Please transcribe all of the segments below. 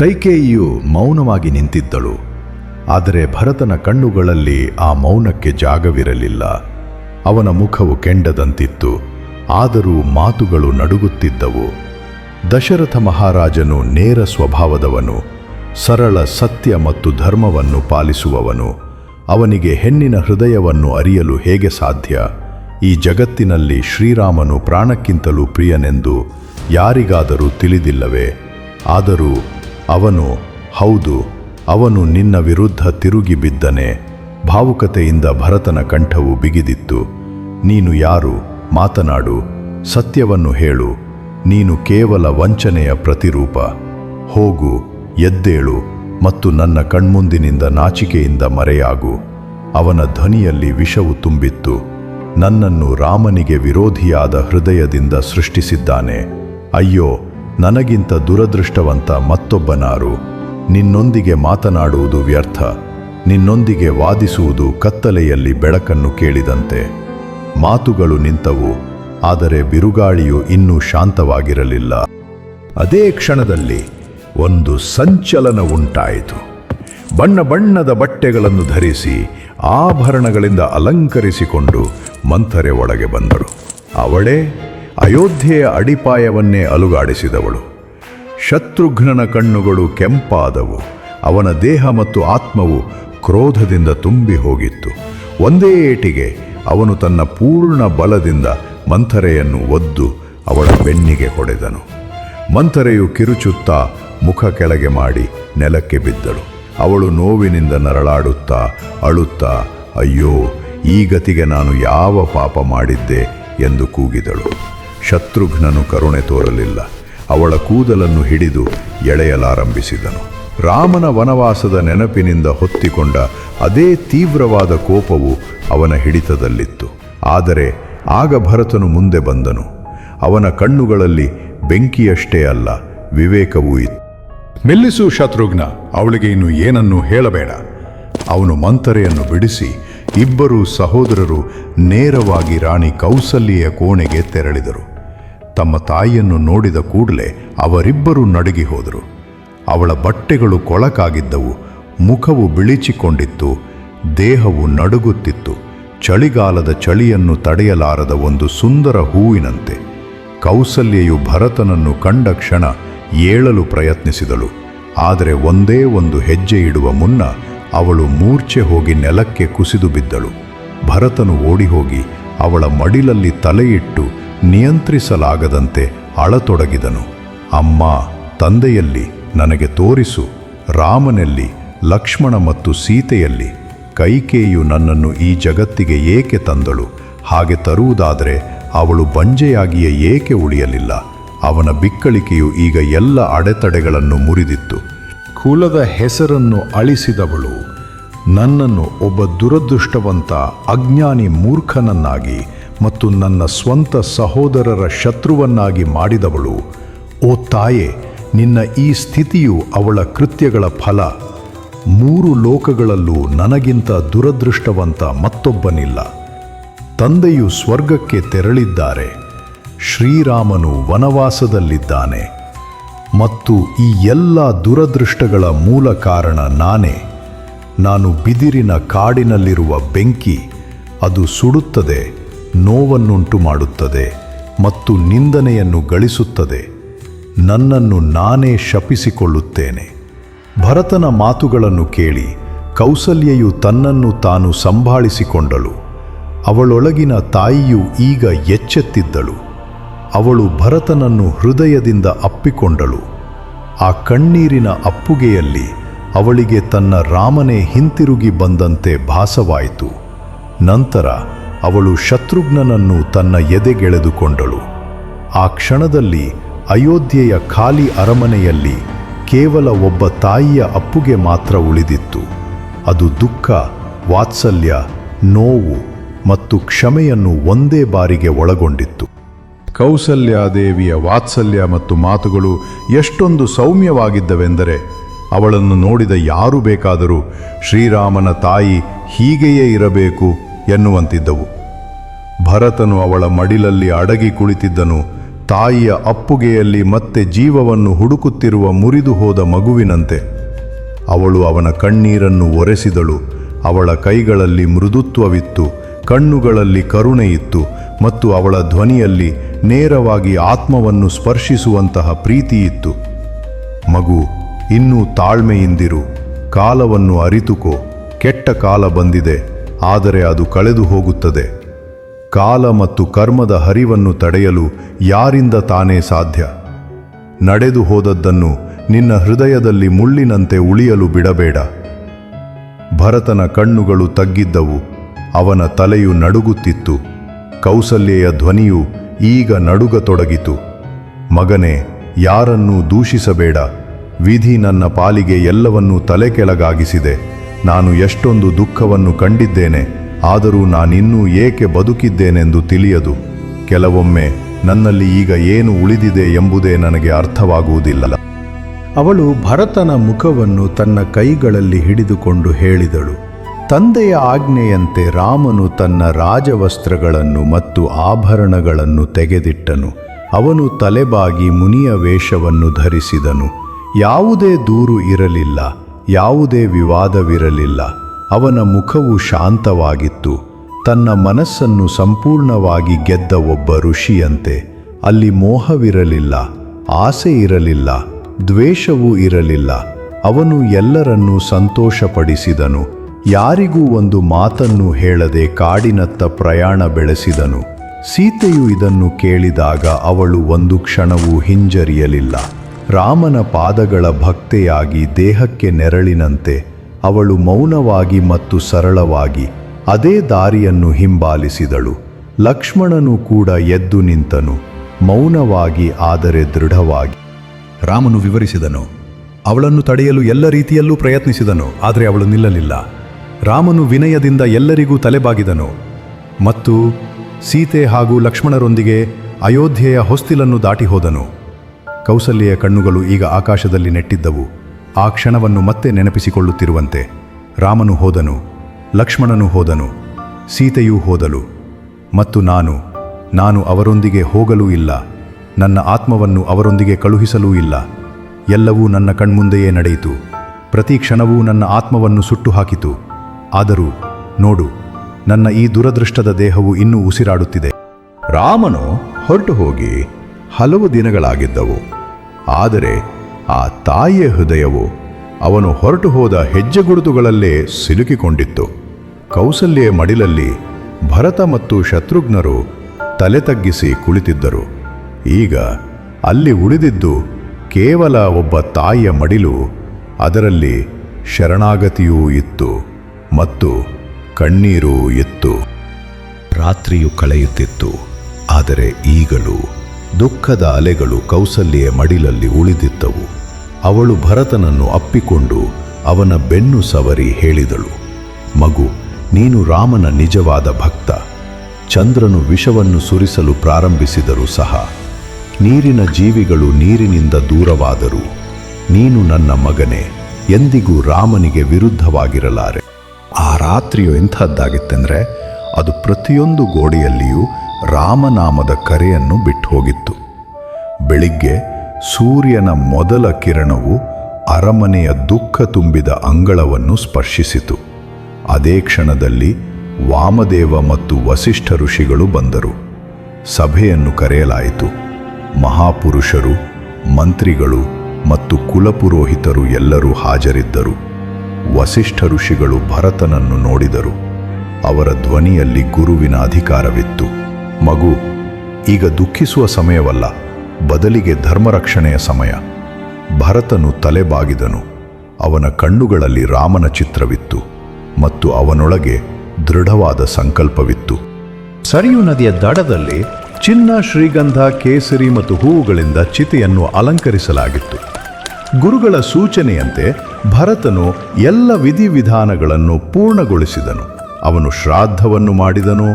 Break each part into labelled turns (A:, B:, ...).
A: ಕೈಕೇಯಿಯು ಮೌನವಾಗಿ ನಿಂತಿದ್ದಳು. ಆದರೆ ಭರತನ ಕಣ್ಣುಗಳಲ್ಲಿ ಆ ಮೌನಕ್ಕೆ ಜಾಗವಿರಲಿಲ್ಲ. ಅವನ ಮುಖವು ಕೆಂಡದಂತಿತ್ತು. ಆದರೂ ಮಾತುಗಳು ನಡುಗುತ್ತಿದ್ದವು. ದಶರಥ ಮಹಾರಾಜನು ನೇರ ಸ್ವಭಾವದವನು. ಸರಳ ಸತ್ಯ ಮತ್ತು ಧರ್ಮವನ್ನು ಪಾಲಿಸುವವನು. ಅವನಿಗೆ ಹೆಣ್ಣಿನ ಹೃದಯವನ್ನು ಅರಿಯಲು ಹೇಗೆ ಸಾಧ್ಯ? ಈ ಜಗತ್ತಿನಲ್ಲಿ ಶ್ರೀರಾಮನು ಪ್ರಾಣಕ್ಕಿಂತಲೂ ಪ್ರಿಯನೆಂದು ಯಾರಿಗಾದರೂ ತಿಳಿದಿಲ್ಲವೇ? ಆದರೂ ಅವನು, ಹೌದು, ಅವನು ನಿನ್ನ ವಿರುದ್ಧ ತಿರುಗಿ ಬಿದ್ದನೆ. ಭಾವುಕತೆಯಿಂದ ಭರತನ ಕಂಠವು ಬಿಗಿದಿತ್ತು. ನೀನು ಯಾರು? ಮಾತನಾಡು, ಸತ್ಯವನ್ನು ಹೇಳು. ನೀನು ಕೇವಲ ವಂಚನೆಯ ಪ್ರತಿರೂಪ. ಹೋಗು, ಎದ್ದೇಳು ಮತ್ತು ನನ್ನ ಕಣ್ಮುಂದಿನಿಂದ ನಾಚಿಕೆಯಿಂದ ಮರೆಯಾಗು. ಅವನ ಧ್ವನಿಯಲ್ಲಿ ವಿಷವು ತುಂಬಿತ್ತು. ನನ್ನನ್ನು ರಾಮನಿಗೆ ವಿರೋಧಿಯಾದ ಹೃದಯದಿಂದ ಸೃಷ್ಟಿಸಿದ್ದಾನೆ. ಅಯ್ಯೋ ನನಗಿಂತ ದುರದೃಷ್ಟವಂತ ಮತ್ತೊಬ್ಬನಾರು. ನಿನ್ನೊಂದಿಗೆ ಮಾತನಾಡುವುದು ವ್ಯರ್ಥ. ನಿನ್ನೊಂದಿಗೆ ವಾದಿಸುವುದು ಕತ್ತಲೆಯಲ್ಲಿ ಬೆಳಕನ್ನು ಕೇಳಿದಂತೆ. ಮಾತುಗಳು ನಿಂತವು, ಆದರೆ ಬಿರುಗಾಳಿಯು ಇನ್ನೂ ಶಾಂತವಾಗಿರಲಿಲ್ಲ. ಅದೇ ಕ್ಷಣದಲ್ಲಿ ಒಂದು ಸಂಚಲನ ಉಂಟಾಯಿತು. ಬಣ್ಣ ಬಣ್ಣದ ಬಟ್ಟೆಗಳನ್ನು ಧರಿಸಿ ಆಭರಣಗಳಿಂದ ಅಲಂಕರಿಸಿಕೊಂಡು ಮಂಥರೆ ಒಳಗೆ ಬಂದರು. ಅವಳೇ ಅಯೋಧ್ಯೆಯ ಅಡಿಪಾಯವನ್ನೇ ಅಲುಗಾಡಿಸಿದವಳು. ಶತ್ರುಘ್ನನ ಕಣ್ಣುಗಳು ಕೆಂಪಾದವು. ಅವನ ದೇಹ ಮತ್ತು ಆತ್ಮವು ಕ್ರೋಧದಿಂದ ತುಂಬಿ ಹೋಗಿತ್ತು. ಒಂದೇ ಏಟಿಗೆ ಅವನು ತನ್ನ ಪೂರ್ಣ ಬಲದಿಂದ ಮಂಥರೆಯನ್ನು ಒದ್ದು ಅವಳ ಬೆನ್ನಿಗೆ ಹೊಡೆದನು. ಮಂಥರೆಯು ಕಿರುಚುತ್ತಾ ಮುಖ ಕೆಳಗೆ ಮಾಡಿ ನೆಲಕ್ಕೆ ಬಿದ್ದಳು. ಅವಳು ನೋವಿನಿಂದ ನರಳಾಡುತ್ತಾ ಅಳುತ್ತಾ, ಅಯ್ಯೋ, ಈ ಗತಿಗೆ ನಾನು ಯಾವ ಪಾಪ ಮಾಡಿದ್ದೆ? ಎಂದು ಕೂಗಿದಳು. ಶತ್ರುಘ್ನನು ಕರುಣೆ ತೋರಲಿಲ್ಲ. ಅವಳ ಕೂದಲನ್ನು ಹಿಡಿದು ಎಳೆಯಲಾರಂಭಿಸಿದನು. ರಾಮನ ವನವಾಸದ ನೆನಪಿನಿಂದ ಹೊತ್ತಿಕೊಂಡ ಅದೇ ತೀವ್ರವಾದ ಕೋಪವು ಅವನ ಹಿಡಿತದಲ್ಲಿತ್ತು. ಆದರೆ ಆಗ ಭರತನು ಮುಂದೆ ಬಂದನು. ಅವನ ಕಣ್ಣುಗಳಲ್ಲಿ ಬೆಂಕಿಯಷ್ಟೇ ಅಲ್ಲ, ವಿವೇಕವೂ ಇತ್ತು.
B: ನಿಲ್ಲಿಸು ಶತ್ರುಘ್ನ, ಅವಳಿಗೆ ಇನ್ನು ಏನನ್ನೂ ಹೇಳಬೇಡ.
A: ಅವನು ಮಂತರೆಯನ್ನು ಬಿಡಿಸಿ ಇಬ್ಬರು ಸಹೋದರರು ನೇರವಾಗಿ ರಾಣಿ ಕೌಸಲ್ಯ ಕೋಣೆಗೆ ತೆರಳಿದರು. ತಮ್ಮ ತಾಯಿಯನ್ನು ನೋಡಿದ ಕೂಡಲೇ ಅವರಿಬ್ಬರೂ ನಡುಗಿ ಹೋದರು. ಅವಳ ಬಟ್ಟೆಗಳು ಕೊಳಕಾಗಿದ್ದವು, ಮುಖವು ಬಿಳಿಚಿಕೊಂಡಿತ್ತು, ದೇಹವು ನಡುಗುತ್ತಿತ್ತು. ಚಳಿಗಾಲದ ಚಳಿಯನ್ನು ತಡೆಯಲಾರದ ಒಂದು ಸುಂದರ ಹೂವಿನಂತೆ. ಕೌಸಲ್ಯೆಯು ಭರತನನ್ನು ಕಂಡ ಕ್ಷಣ ಏಳಲು ಪ್ರಯತ್ನಿಸಿದಳು. ಆದರೆ ಒಂದೇ ಒಂದು ಹೆಜ್ಜೆ ಇಡುವ ಮುನ್ನ ಅವಳು ಮೂರ್ಛೆ ಹೋಗಿ ನೆಲಕ್ಕೆ ಕುಸಿದು ಬಿದ್ದಳು. ಭರತನು ಓಡಿಹೋಗಿ ಅವಳ ಮಡಿಲಲ್ಲಿ ತಲೆಯಿಟ್ಟು ನಿಯಂತ್ರಿಸಲಾಗದಂತೆ ಅಳತೊಡಗಿದನು. ಅಮ್ಮ, ತಂದೆಯಲ್ಲಿ ನನಗೆ ತೋರಿಸು, ರಾಮನಲ್ಲಿ, ಲಕ್ಷ್ಮಣ ಮತ್ತು ಸೀತೆಯಲ್ಲಿ ಕೈಕೇಯು ನನ್ನನ್ನು ಈ ಜಗತ್ತಿಗೆ ಏಕೆ ತಂದಳು? ಹಾಗೆ ತರುವುದಾದರೆ ಅವಳು ಬಂಜೆಯಾಗಿಯೇ ಏಕೆ ಉಳಿಯಲಿಲ್ಲ? ಅವನ ಬಿಕ್ಕಳಿಕೆಯು ಈಗ ಎಲ್ಲ ಅಡೆತಡೆಗಳನ್ನು ಮುರಿದಿತ್ತು. ಕುಲದ ಹೆಸರನ್ನು ಅಳಿಸಿದವಳು. ನನ್ನನ್ನು ಒಬ್ಬ ದುರದೃಷ್ಟವಂತ ಅಜ್ಞಾನಿ ಮೂರ್ಖನನ್ನಾಗಿ ಮತ್ತು ನನ್ನ ಸ್ವಂತ ಸಹೋದರರ ಶತ್ರುವನ್ನಾಗಿ ಮಾಡಿದವಳು. ಓ ತಾಯೆ, ನಿನ್ನ ಈ ಸ್ಥಿತಿಯು ಅವಳ ಕೃತ್ಯಗಳ ಫಲ. ಮೂರು ಲೋಕಗಳಲ್ಲೂ ನನಗಿಂತ ದುರದೃಷ್ಟವಂತ ಮತ್ತೊಬ್ಬನಿಲ್ಲ. ತಂದೆಯು ಸ್ವರ್ಗಕ್ಕೆ ತೆರಳಿದ್ದಾರೆ. ಶ್ರೀರಾಮನು ವನವಾಸದಲ್ಲಿದ್ದಾನೆ. ಮತ್ತು ಈ ಎಲ್ಲ ದುರದೃಷ್ಟಗಳ ಮೂಲ ಕಾರಣ ನಾನೇ. ನಾನು ಬಿದಿರಿನ ಕಾಡಿನಲ್ಲಿರುವ ಬೆಂಕಿ, ಅದು ಸುಡುತ್ತದೆ. ನೋವನ್ನುಂಟು ಮಾಡುತ್ತದೆ ಮತ್ತು ನಿಂದನೆಯನ್ನು ಗಳಿಸುತ್ತದೆ. ನನ್ನನ್ನು ನಾನೇ ಶಪಿಸಿಕೊಳ್ಳುತ್ತೇನೆ. ಭರತನ ಮಾತುಗಳನ್ನು ಕೇಳಿ ಕೌಸಲ್ಯೆಯು ತನ್ನನ್ನು ತಾನು ಸಂಭಾಳಿಸಿಕೊಂಡಳು. ಅವಳೊಳಗಿನ ತಾಯಿಯು ಈಗ ಎಚ್ಚೆತ್ತಿದ್ದಳು. ಅವಳು ಭರತನನ್ನು ಹೃದಯದಿಂದ ಅಪ್ಪಿಕೊಂಡಳು. ಆ ಕಣ್ಣೀರಿನ ಅಪ್ಪುಗೆಯಲ್ಲಿ ಅವಳಿಗೆ ತನ್ನ ರಾಮನೇ ಹಿಂತಿರುಗಿ ಬಂದಂತೆ ಭಾಸವಾಯಿತು. ನಂತರ ಅವಳು ಶತ್ರುಘ್ನನನ್ನು ತನ್ನ ಎದೆಗೆಳೆದುಕೊಂಡಳು. ಆ ಕ್ಷಣದಲ್ಲಿ ಅಯೋಧ್ಯೆಯ ಖಾಲಿ ಅರಮನೆಯಲ್ಲಿ ಕೇವಲ ಒಬ್ಬ ತಾಯಿಯ ಅಪ್ಪುಗೆ ಮಾತ್ರ ಉಳಿದಿತ್ತು. ಅದು ದುಃಖ, ವಾತ್ಸಲ್ಯ, ನೋವು ಮತ್ತು ಕ್ಷಮೆಯನ್ನು ಒಂದೇ ಬಾರಿಗೆ ಒಳಗೊಂಡಿತ್ತು. ಕೌಸಲ್ಯಾದೇವಿಯ ವಾತ್ಸಲ್ಯ ಮತ್ತು ಮಾತುಗಳು ಎಷ್ಟೊಂದು ಸೌಮ್ಯವಾಗಿದ್ದವೆಂದರೆ ಅವಳನ್ನು ನೋಡಿದ ಯಾರು ಬೇಕಾದರೂ ಶ್ರೀರಾಮನ ತಾಯಿ ಹೀಗೆಯೇ ಇರಬೇಕು ಎನ್ನುವಂತಿದ್ದವು. ಭರತನು ಅವಳ ಮಡಿಲಲ್ಲಿ ಅಡಗಿ ಕುಳಿತಿದ್ದನು. ತಾಯಿಯ ಅಪ್ಪುಗೆಯಲ್ಲಿ ಮತ್ತೆ ಜೀವವನ್ನು ಹುಡುಕುತ್ತಿರುವ ಮುರಿದು ಹೋದ ಮಗುವಿನಂತೆ. ಅವಳು ಅವನ ಕಣ್ಣೀರನ್ನು ಒರೆಸಿದಳು. ಅವಳ ಕೈಗಳಲ್ಲಿ ಮೃದುತ್ವವಿತ್ತು. ಕಣ್ಣುಗಳಲ್ಲಿ ಕರುಣೆ ಇತ್ತು ಮತ್ತು ಅವಳ ಧ್ವನಿಯಲ್ಲಿ ನೇರವಾಗಿ ಆತ್ಮವನ್ನು ಸ್ಪರ್ಶಿಸುವಂತಹ ಪ್ರೀತಿಯಿತ್ತು. ಮಗು, ಇನ್ನೂ ತಾಳ್ಮೆಯಿಂದಿರು. ಕಾಲವನ್ನು ಅರಿತುಕೋ. ಕೆಟ್ಟ ಕಾಲ ಬಂದಿದೆ. ಆದರೆ ಅದು ಕಳೆದು ಹೋಗುತ್ತದೆ. ಕಾಲ ಮತ್ತು ಕರ್ಮದ ಹರಿವನ್ನು ತಡೆಯಲು ಯಾರಿಂದ ತಾನೇ ಸಾಧ್ಯ? ನಡೆದು ಹೋದದ್ದನ್ನು ನಿನ್ನ ಹೃದಯದಲ್ಲಿ ಮುಳ್ಳಿನಂತೆ ಉಳಿಯಲು ಬಿಡಬೇಡ. ಭರತನ ಕಣ್ಣುಗಳು ತಗ್ಗಿದ್ದವು, ಅವನ ತಲೆಯು ನಡುಗುತ್ತಿತ್ತು, ಕೌಸಲ್ಯೆಯ ಧ್ವನಿಯು ಈಗ ನಡುಗತೊಡಗಿತು. ಮಗನೇ, ಯಾರನ್ನೂ ದೂಷಿಸಬೇಡ, ವಿಧಿ ನನ್ನ ಪಾಲಿಗೆ ಎಲ್ಲವನ್ನೂ ತಲೆ ಕೆಳಗಾಗಿಸಿದೆ. ನಾನು ಎಷ್ಟೊಂದು ದುಃಖವನ್ನು ಕಂಡಿದ್ದೇನೆ, ಆದರೂ ನಾನಿನ್ನೂ ಏಕೆ ಬದುಕಿದ್ದೇನೆಂದು ತಿಳಿಯದು. ಕೆಲವೊಮ್ಮೆ ನನ್ನಲ್ಲಿ ಈಗ ಏನು ಉಳಿದಿದೆ ಎಂಬುದೇ ನನಗೆ ಅರ್ಥವಾಗುವುದಿಲ್ಲ. ಅವಳು ಭರತನ ಮುಖವನ್ನು ತನ್ನ ಕೈಗಳಲ್ಲಿ ಹಿಡಿದುಕೊಂಡು ಹೇಳಿದಳು, ತಂದೆಯ ಆಜ್ಞೆಯಂತೆ ರಾಮನು ತನ್ನ ರಾಜವಸ್ತ್ರಗಳನ್ನು ಮತ್ತು ಆಭರಣಗಳನ್ನು ತೆಗೆದಿಟ್ಟನು. ಅವನು ತಲೆಬಾಗಿ ಮುನಿಯ ವೇಷವನ್ನು ಧರಿಸಿದನು. ಯಾವುದೇ ದೂರು ಇರಲಿಲ್ಲ. ಯಾವುದೇ ವಿವಾದವಿರಲಿಲ್ಲ. ಅವನ ಮುಖವು ಶಾಂತವಾಗಿತ್ತು. ತನ್ನ ಮನಸ್ಸನ್ನು ಸಂಪೂರ್ಣವಾಗಿ ಗೆದ್ದ ಒಬ್ಬ ಋಷಿಯಂತೆ. ಅಲ್ಲಿ ಮೋಹವಿರಲಿಲ್ಲ, ಆಸೆ ಇರಲಿಲ್ಲ, ದ್ವೇಷವೂ ಇರಲಿಲ್ಲ. ಅವನು ಎಲ್ಲರನ್ನೂ ಸಂತೋಷಪಡಿಸಿದನು. ಯಾರಿಗೂ ಒಂದು ಮಾತನ್ನು ಹೇಳದೆ ಕಾಡಿನತ್ತ ಪ್ರಯಾಣ ಬೆಳೆಸಿದನು. ಸೀತೆಯು ಇದನ್ನು ಕೇಳಿದಾಗ ಅವಳು ಒಂದು ಕ್ಷಣವೂ ಹಿಂಜರಿಯಲಿಲ್ಲ. ರಾಮನ ಪಾದಗಳ ಭಕ್ತೆಯಾಗಿ ದೇಹಕ್ಕೆ ನೆರಳಿನಂತೆ ಅವಳು ಮೌನವಾಗಿ ಮತ್ತು ಸರಳವಾಗಿ ಅದೇ ದಾರಿಯನ್ನು ಹಿಂಬಾಲಿಸಿದಳು. ಲಕ್ಷ್ಮಣನು ಕೂಡ ಎದ್ದು ನಿಂತನು, ಮೌನವಾಗಿ ಆದರೆ ದೃಢವಾಗಿ.
B: ರಾಮನು ವಿವರಿಸಿದನು, ಅವಳನ್ನು ತಡೆಯಲು ಎಲ್ಲ ರೀತಿಯಲ್ಲೂ ಪ್ರಯತ್ನಿಸಿದನು, ಆದರೆ ಅವಳು ನಿಲ್ಲಲಿಲ್ಲ. ರಾಮನು ವಿನಯದಿಂದ ಎಲ್ಲರಿಗೂ ತಲೆಬಾಗಿದನು ಮತ್ತು ಸೀತೆ ಹಾಗೂ ಲಕ್ಷ್ಮಣರೊಂದಿಗೆ ಅಯೋಧ್ಯೆಯ ಹೊಸ್ತಿಲನ್ನು ದಾಟಿ ಹೋದನು. ಕೌಸಲ್ಯೆಯ ಕಣ್ಣುಗಳು ಈಗ ಆಕಾಶದಲ್ಲಿ ನೆಟ್ಟಿದ್ದವು. ಆ ಕ್ಷಣವನ್ನು ಮತ್ತೆ ನೆನಪಿಸಿಕೊಳ್ಳುತ್ತಿರುವಂತೆ ರಾಮನು ಹೋದನು, ಲಕ್ಷ್ಮಣನು ಹೋದನು, ಸೀತೆಯೂ ಹೋದಲು ಮತ್ತು ನಾನು ನಾನು ಅವರೊಂದಿಗೆ ಹೋಗಲೂ ಇಲ್ಲ, ನನ್ನ ಆತ್ಮವನ್ನು ಅವರೊಂದಿಗೆ ಕಳುಹಿಸಲೂ ಇಲ್ಲ. ಎಲ್ಲವೂ ನನ್ನ ಕಣ್ಮುಂದೆಯೇ ನಡೆಯಿತು. ಪ್ರತಿ ಕ್ಷಣವೂ ನನ್ನ ಆತ್ಮವನ್ನು ಸುಟ್ಟು ಹಾಕಿತು ಆದರೂ ನೋಡು, ನನ್ನ ಈ ದುರದೃಷ್ಟದ ದೇಹವು ಇನ್ನೂ ಉಸಿರಾಡುತ್ತಿದೆ. ರಾಮನು ಹೊರಟು ಹೋಗಿ ಹಲವು ದಿನಗಳಾಗಿದ್ದವು. ಆದರೆ ಆ ತಾಯಿಯ ಹೃದಯವು ಅವನು ಹೊರಟು ಹೋದ ಹೆಜ್ಜೆಗುರುತುಗಳಲ್ಲೇ ಸಿಲುಕಿಕೊಂಡಿತ್ತು. ಕೌಸಲ್ಯ ಮಡಿಲಲ್ಲಿ ಭರತ ಮತ್ತು ಶತ್ರುಘ್ನರು ತಲೆ ತಗ್ಗಿಸಿ ಕುಳಿತಿದ್ದರು. ಈಗ ಅಲ್ಲಿ ಉಳಿದಿದ್ದು ಕೇವಲ ಒಬ್ಬ ತಾಯಿಯ ಮಡಿಲು, ಅದರಲ್ಲಿ ಶರಣಾಗತಿಯೂ ಇತ್ತು ಮತ್ತು ಕಣ್ಣೀರೂ ಇತ್ತು. ರಾತ್ರಿಯು ಕಳೆಯುತ್ತಿತ್ತು, ಆದರೆ ಈಗಲೂ ದುಃಖದ ಅಲೆಗಳು ಕೌಸಲ್ಯ ಮಡಿಲಲ್ಲಿ ಉಳಿದಿದ್ದವು. ಅವಳು ಭರತನನ್ನು ಅಪ್ಪಿಕೊಂಡು ಅವನ ಬೆನ್ನು ಸವರಿ ಹೇಳಿದಳು, ಮಗು, ನೀನು ರಾಮನ ನಿಜವಾದ ಭಕ್ತ. ಚಂದ್ರನು ವಿಷವನ್ನು ಸುರಿಸಲು ಪ್ರಾರಂಭಿಸಿದರೂ ಸಹ, ನೀರಿನ ಜೀವಿಗಳು ನೀರಿನಿಂದ ದೂರವಾದರೂ ನೀನು ನನ್ನ ಮಗನೇ, ಎಂದಿಗೂ ರಾಮನಿಗೆ ವಿರುದ್ಧವಾಗಿರಲಾರೆ. ಆ ರಾತ್ರಿಯು ಎಂಥದ್ದಾಗಿತ್ತೆಂದರೆ ಅದು ಪ್ರತಿಯೊಂದು ಗೋಡೆಯಲ್ಲಿಯೂ ರಾಮನಾಮದ ಕರೆಯನ್ನು ಬಿಟ್ಟು ಹೋಗಿತ್ತು ಬೆಳಿಗ್ಗೆ ಸೂರ್ಯನ ಮೊದಲ ಕಿರಣವು ಅರಮನೆಯ ದುಃಖ ತುಂಬಿದ ಅಂಗಳವನ್ನು ಸ್ಪರ್ಶಿಸಿತು. ಅದೇ ಕ್ಷಣದಲ್ಲಿ ವಾಮದೇವ ಮತ್ತು ವಸಿಷ್ಠ ಋಷಿಗಳು ಬಂದರು. ಸಭೆಯನ್ನು ಕರೆಯಲಾಯಿತು. ಮಹಾಪುರುಷರು, ಮಂತ್ರಿಗಳು ಮತ್ತು ಕುಲಪುರೋಹಿತರು ಎಲ್ಲರೂ ಹಾಜರಿದ್ದರು. ವಸಿಷ್ಠ ಋಷಿಗಳು ಭರತನನ್ನು ನೋಡಿದರು. ಅವರ ಧ್ವನಿಯಲ್ಲಿ ಗುರುವಿನ ಅಧಿಕಾರವಿತ್ತು. ಮಗು, ಈಗ ದುಃಖಿಸುವ ಸಮಯವಲ್ಲ, ಬದಲಿಗೆ ಧರ್ಮರಕ್ಷಣೆಯ ಸಮಯ. ಭರತನು ತಲೆಬಾಗಿದನು, ಅವನ ಕಣ್ಣುಗಳಲ್ಲಿ ರಾಮನ ಚಿತ್ರವಿತ್ತು ಮತ್ತು ಅವನೊಳಗೆ ದೃಢವಾದ ಸಂಕಲ್ಪವಿತ್ತು. ಸರಿಯು ನದಿಯ ದಡದಲ್ಲಿ ಚಿನ್ನ, ಶ್ರೀಗಂಧ, ಕೇಸರಿ ಮತ್ತು ಹೂವುಗಳಿಂದ ಚಿತೆಯನ್ನು ಅಲಂಕರಿಸಲಾಗಿತ್ತು. ಗುರುಗಳ ಸೂಚನೆಯಂತೆ ಭರತನು ಎಲ್ಲ ವಿಧಿವಿಧಾನಗಳನ್ನು ಪೂರ್ಣಗೊಳಿಸಿದನು. ಅವನು ಶ್ರಾದ್ದವನ್ನು ಮಾಡಿದನು,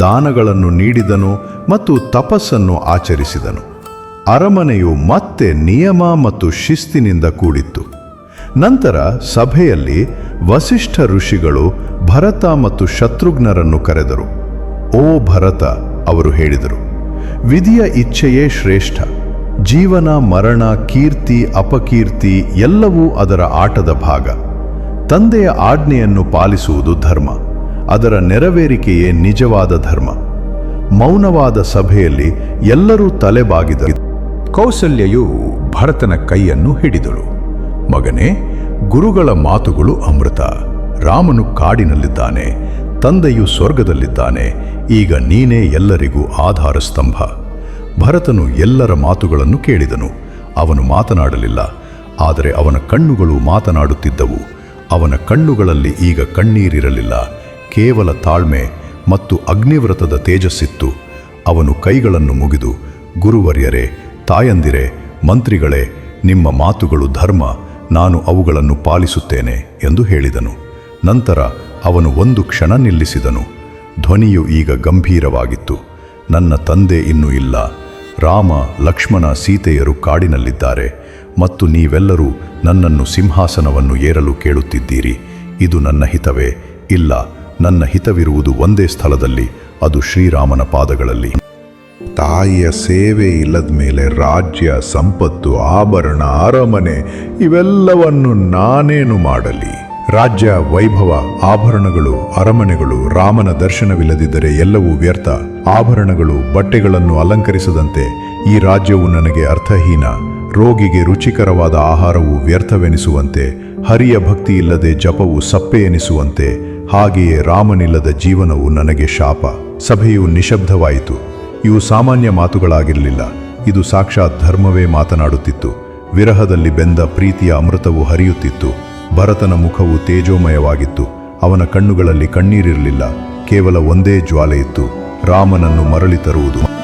B: ದಾನಗಳನ್ನು ನೀಡಿದನು ಮತ್ತು ತಪಸ್ಸನ್ನು ಆಚರಿಸಿದನು. ಅರಮನೆಯು ಮತ್ತೆ ನಿಯಮ ಮತ್ತು ಶಿಸ್ತಿನಿಂದ ಕೂಡಿತ್ತು. ನಂತರ ಸಭೆಯಲ್ಲಿ ವಸಿಷ್ಠ ಋಷಿಗಳು ಭರತ ಮತ್ತು ಶತ್ರುಘ್ನರನ್ನು ಕರೆದರು. ಓ ಭರತ, ಅವರು ಹೇಳಿದರು,
A: ವಿಧಿಯ ಇಚ್ಛೆಯೇ ಶ್ರೇಷ್ಠ. ಜೀವನ, ಮರಣ, ಕೀರ್ತಿ, ಅಪಕೀರ್ತಿ ಎಲ್ಲವೂ ಅದರ ಆಟದ ಭಾಗ. ತಂದೆಯ ಆಜ್ಞೆಯನ್ನು ಪಾಲಿಸುವುದು ಧರ್ಮ. ಅದರ ನೆರವೇರಿಕೆಯೇ ನಿಜವಾದ ಧರ್ಮ. ಮೌನವಾದ ಸಭೆಯಲ್ಲಿ ಎಲ್ಲರೂ ತಲೆಬಾಗಿದರು.
B: ಕೌಸಲ್ಯೆಯು ಭರತನ ಕೈಯನ್ನು ಹಿಡಿದಳು. ಮಗನೇ, ಗುರುಗಳ ಮಾತುಗಳು ಅಮೃತ. ರಾಮನು ಕಾಡಿನಲ್ಲಿದ್ದಾನೆ, ತಂದೆಯು ಸ್ವರ್ಗದಲ್ಲಿದ್ದಾನೆ, ಈಗ ನೀನೇ ಎಲ್ಲರಿಗೂ ಆಧಾರ ಸ್ತಂಭ. ಭರತನು ಎಲ್ಲರ ಮಾತುಗಳನ್ನು ಕೇಳಿದನು. ಅವನು ಮಾತನಾಡಲಿಲ್ಲ, ಆದರೆ ಅವನ ಕಣ್ಣುಗಳು ಮಾತನಾಡುತ್ತಿದ್ದವು. ಅವನ ಕಣ್ಣುಗಳಲ್ಲಿ ಈಗ ಕಣ್ಣೀರಿರಲಿಲ್ಲ. ಕೇವಲ ತಾಳ್ಮೆ ಮತ್ತು ಅಗ್ನಿವ್ರತದ ತೇಜಸ್ಸಿತ್ತು. ಅವನು ಕೈಗಳನ್ನು ಮುಗಿದು, ಗುರುವರ್ಯರೇ, ತಾಯಂದಿರೇ, ಮಂತ್ರಿಗಳೇ, ನಿಮ್ಮ ಮಾತುಗಳು ಧರ್ಮ, ನಾನು ಅವುಗಳನ್ನು ಪಾಲಿಸುತ್ತೇನೆ ಎಂದು ಹೇಳಿದನು. ನಂತರ ಅವನು ಒಂದು ಕ್ಷಣ ನಿಲ್ಲಿಸಿದನು. ಧ್ವನಿಯು ಈಗ ಗಂಭೀರವಾಗಿತ್ತು. ನನ್ನ ತಂದೆ ಇನ್ನೂ ಇಲ್ಲ. ರಾಮ, ಲಕ್ಷ್ಮಣ, ಸೀತೆಯರು ಕಾಡಿನಲ್ಲಿದ್ದಾರೆ ಮತ್ತು ನೀವೆಲ್ಲರೂ ನನ್ನನ್ನು ಸಿಂಹಾಸನವನ್ನು ಏರಲು ಕೇಳುತ್ತಿದ್ದೀರಿ. ಇದು ನನ್ನ ಹಿತವೇ? ಇಲ್ಲ. ನನ್ನ ಹಿತವಿರುವುದು ಒಂದೇ ಸ್ಥಳದಲ್ಲಿ, ಅದು ಶ್ರೀರಾಮನ ಪಾದಗಳಲ್ಲಿ.
C: ತಾಯಿಯ ಸೇವೆ ಇಲ್ಲದ ಮೇಲೆ ರಾಜ್ಯ, ಸಂಪತ್ತು, ಆಭರಣ, ಅರಮನೆ ಇವೆಲ್ಲವನ್ನು ನಾನೇನು ಮಾಡಲಿ? ರಾಜ್ಯ, ವೈಭವ, ಆಭರಣಗಳು, ಅರಮನೆಗಳು, ರಾಮನ ದರ್ಶನವಿಲ್ಲದಿದ್ದರೆ ಎಲ್ಲವೂ ವ್ಯರ್ಥ. ಆಭರಣಗಳು, ಬಟ್ಟೆಗಳನ್ನು ಅಲಂಕರಿಸದಂತೆ ಈ ರಾಜ್ಯವು ನನಗೆ ಅರ್ಥಹೀನ. ರೋಗಿಗೆ ರುಚಿಕರವಾದ ಆಹಾರವು ವ್ಯರ್ಥವೆನಿಸುವಂತೆ, ಹರಿಯ ಭಕ್ತಿ ಇಲ್ಲದೆ ಜಪವು ಸಪ್ಪೆ ಎನಿಸುವಂತೆ ಹಾಗೆಯೇ ರಾಮನಿಲ್ಲದ ಜೀವನವು ನನಗೆ ಶಾಪ. ಸಭೆಯು ನಿಶಬ್ದವಾಯಿತು. ಇವು ಸಾಮಾನ್ಯ ಮಾತುಗಳಾಗಿರಲಿಲ್ಲ. ಇದು ಸಾಕ್ಷಾತ್ ಧರ್ಮವೇ ಮಾತನಾಡುತ್ತಿತ್ತು. ವಿರಹದಲ್ಲಿ ಬೆಂದ ಪ್ರೀತಿಯ ಅಮೃತವು ಹರಿಯುತ್ತಿತ್ತು. ಭರತನ ಮುಖವು ತೇಜೋಮಯವಾಗಿತ್ತು. ಅವನ ಕಣ್ಣುಗಳಲ್ಲಿ ಕಣ್ಣೀರಿರಲಿಲ್ಲ. ಕೇವಲ ಒಂದೇ ಜ್ವಾಲೆ ಇತ್ತು. ರಾಮನನ್ನು ಮರಳಿ ತರುವುದು